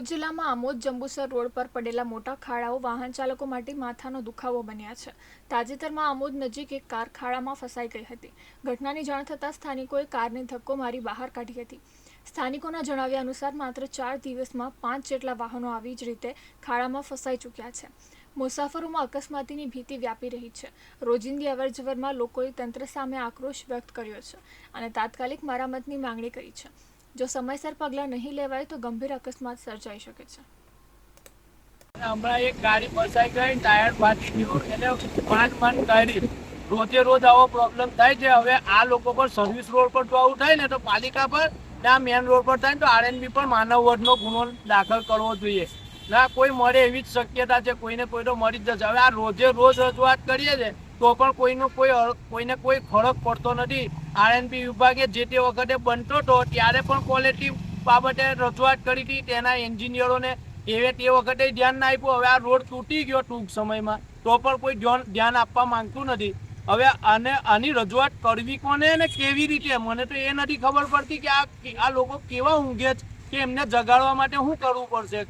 જિલ્લામાં આમોદ જંબુસર રોડ પર પડેલા મોટા ખાડાઓ વાહન ચાલકો માટે માથાનો દુખાવો બન્યા છે. તાજેતરમાં આમોદ નજીક એક કાર ખાડામાં ફસાઈ ગઈ હતી. ઘટનાની જાણ થતાં સ્થાનિકોએ કારને ધક્કો મારી બહાર કાઢી હતી. સ્થાનિકોના જણાવ્યા અનુસાર માત્ર ચાર દિવસમાં પાંચ જેટલા વાહનો આવી જ રીતે ખાડામાં ફસાઈ ચૂક્યા છે. મુસાફરોમાં અકસ્માતીની ભીતિ વ્યાપી રહી છે. રોજિંદી અવરજવરમાં લોકોએ તંત્ર સામે આક્રોશ વ્યક્ત કર્યો છે અને તાત્કાલિક મરામતની માંગણી કરી છે. જો સમયસર પગલાં નહીં લેવાય તો ગંભીર અકસ્માત સર્જાઈ શકે છે. હમણાં એક ગાડી ફસાઈ ગઈ ટાયર ફાટી ગયું એટલે માંડ માંડ કરી. રોજે રોજ આવો પ્રોબ્લેમ થાય છે. હવે આ લોકો પર સર્વિસ રોડ પર જો આવું થાય ને તો પાલિકા પર ને મેન રોડ પર થાય ને તો આરએનબી પર માનવ વધનો ગુનો દાખલ કરવો જોઈએ. ના, કોઈ મળે એવી જ શક્યતા છે. કોઈને કોઈ તો મળી જ જશે. હવે આ રોજે રોજ રજૂઆત કરીએ છે તો પણ કોઈનો કોઈ કોઈને કોઈ ફરક પડતો નથી. આરએનબી વિભાગે જે તે વખતે બનતો હતો, ત્યારે પણ ક્વોલિટી બાબતે રજૂઆત કરી હતી. તેના એન્જિનિયરોને એવે તે વખતે ધ્યાન ના આપ્યું. હવે આ રોડ તૂટી ગયો ટૂંક સમયમાં, તો પણ કોઈ ધ્યાન ધ્યાન આપવા માંગતું નથી. હવે આને, આની રજૂઆત કરવી કોને અને કેવી રીતે? મને તો એ નથી ખબર પડતી કે આ આ લોકો કેવા ઊંઘે છે કે એમને જગાડવા માટે શું કરવું પડશે?